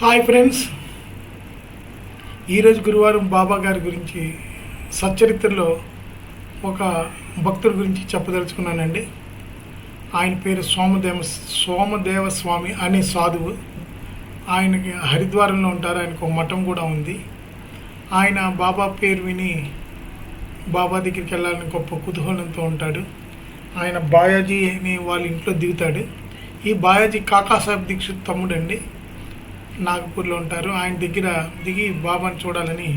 Hi friends ఈరోజు గురువారం బాబా గారి గురించి సచ్చరిత్రలో ఒక భక్తుడి గురించి చెప్పదలుచుకున్నానండి. ఆయన పేరు సోమదేవ సోమదేవ స్వామి అనే సాధువు. ఆయనకి హరిద్వారంలో ఉంటారు. ఆయనకు ఒక మఠం కూడా ఉంది. ఆయన బాబా పేరు విని బాబా దగ్గరికి వెళ్ళాలని గొప్ప కుతూహలంతో ఉంటాడు. ఆయన బాయాజీ అని వాళ్ళ ఇంట్లో దిగుతాడు. ఈ బాయాజీ కాకాసాహెబ్ దీక్షిత్ తమ్ముడండి. నాగపూర్లో ఉంటారు. ఆయన దగ్గర దిగి బాబాని చూడాలని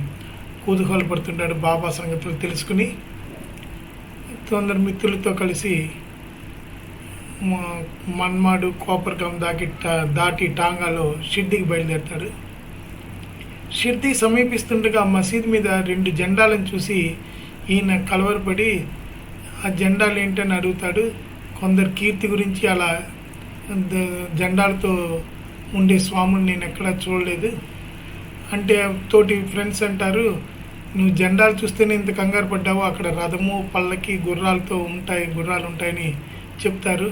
కుతూహల పడుతుంటాడు బాబా సంగతులు తెలుసుకుని. కొందరు మిత్రులతో కలిసి మన్మాడు కోపర్గం దాకి దాటి టాంగాలో షిర్డీకి బయలుదేరుతాడు. షిర్డీ సమీపిస్తుండగా మసీద్ మీద రెండు జెండాలను చూసి ఈయన కలవరపడి ఆ జెండాలు ఏంటని అడుగుతాడు. కొందరు కీర్తి గురించి అలా జెండాలతో ఉండే స్వాముని నేను ఎక్కడా చూడలేదు. అంటే తోటి ఫ్రెండ్స్ అంటారు నువ్వు జెండాలు చూస్తేనే ఇంత కంగారు పడ్డావు అక్కడ రథము పళ్ళకి గుర్రాలతో ఉంటాయి గుర్రాలు ఉంటాయని చెప్తారు.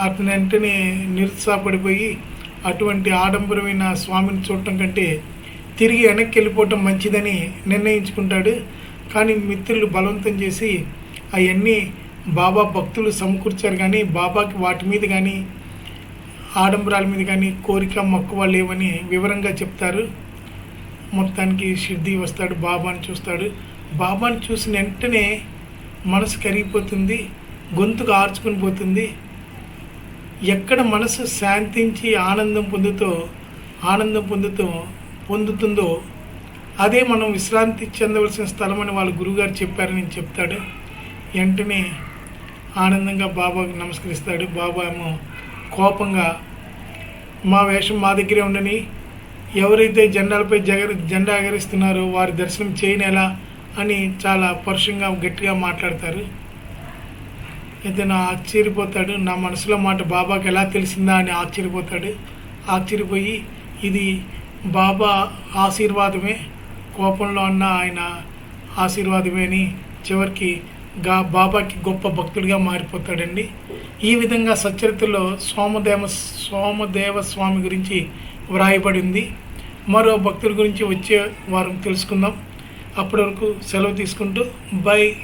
అతని వెంటనే నిరుత్సాహపడిపోయి అటువంటి ఆడంబరమైన స్వామిని చూడటం కంటే తిరిగి వెనక్కి వెళ్ళిపోవటం మంచిదని నిర్ణయించుకుంటాడు. కానీ మిత్రులు బలవంతం చేసి అవన్నీ బాబా భక్తులు సమకూర్చారు కానీ బాబాకి వాటి మీద కానీ ఆడంబరాల మీద కానీ కోరిక మక్కువ లేవని వివరంగా చెప్తారు. మొత్తానికి సిద్ధి వస్తాడు బాబాని చూస్తాడు. బాబాని చూసిన వెంటనే మనసు కరిగిపోతుంది గొంతుకు ఆర్చుకుని పోతుంది. ఎక్కడ మనసు శాంతించి ఆనందం పొందుతో ఆనందం పొందుతూ పొందుతుందో అదే మనం విశ్రాంతి చెందవలసిన స్థలం అని వాళ్ళ గురుగారు చెప్పారని చెప్తాడు. వెంటనే ఆనందంగా బాబాకి నమస్కరిస్తాడు. బాబా ఏమో కోపంగా మా వేషం మా దగ్గరే ఉండని ఎవరైతే జెండాలపై జగ జెండా ఎగరిస్తున్నారో వారి దర్శనం చేయనేలా అని చాలా పరుషంగా గట్టిగా మాట్లాడతారు. అయితే నా ఆశ్చర్యపోతాడు నా మనసులో మాట బాబాకి ఎలా తెలిసిందా అని ఆశ్చర్యపోతాడు. ఆశ్చర్యపోయి ఇది బాబా ఆశీర్వాదమే కోపంలో అన్న ఆయన ఆశీర్వాదమే అని చివరికి గా బాబాకి గొప్ప భక్తుడిగా మారిపోతాడండి. ఈ విధంగా సచరిత్రలో సోమదేవ సోమదేవ స్వామి గురించి వ్రాయబడింది. మరో భక్తుడి గురించి వచ్చే వారం తెలుసుకుందాం. అప్పటి వరకు సెలవు తీసుకుంటూ బై.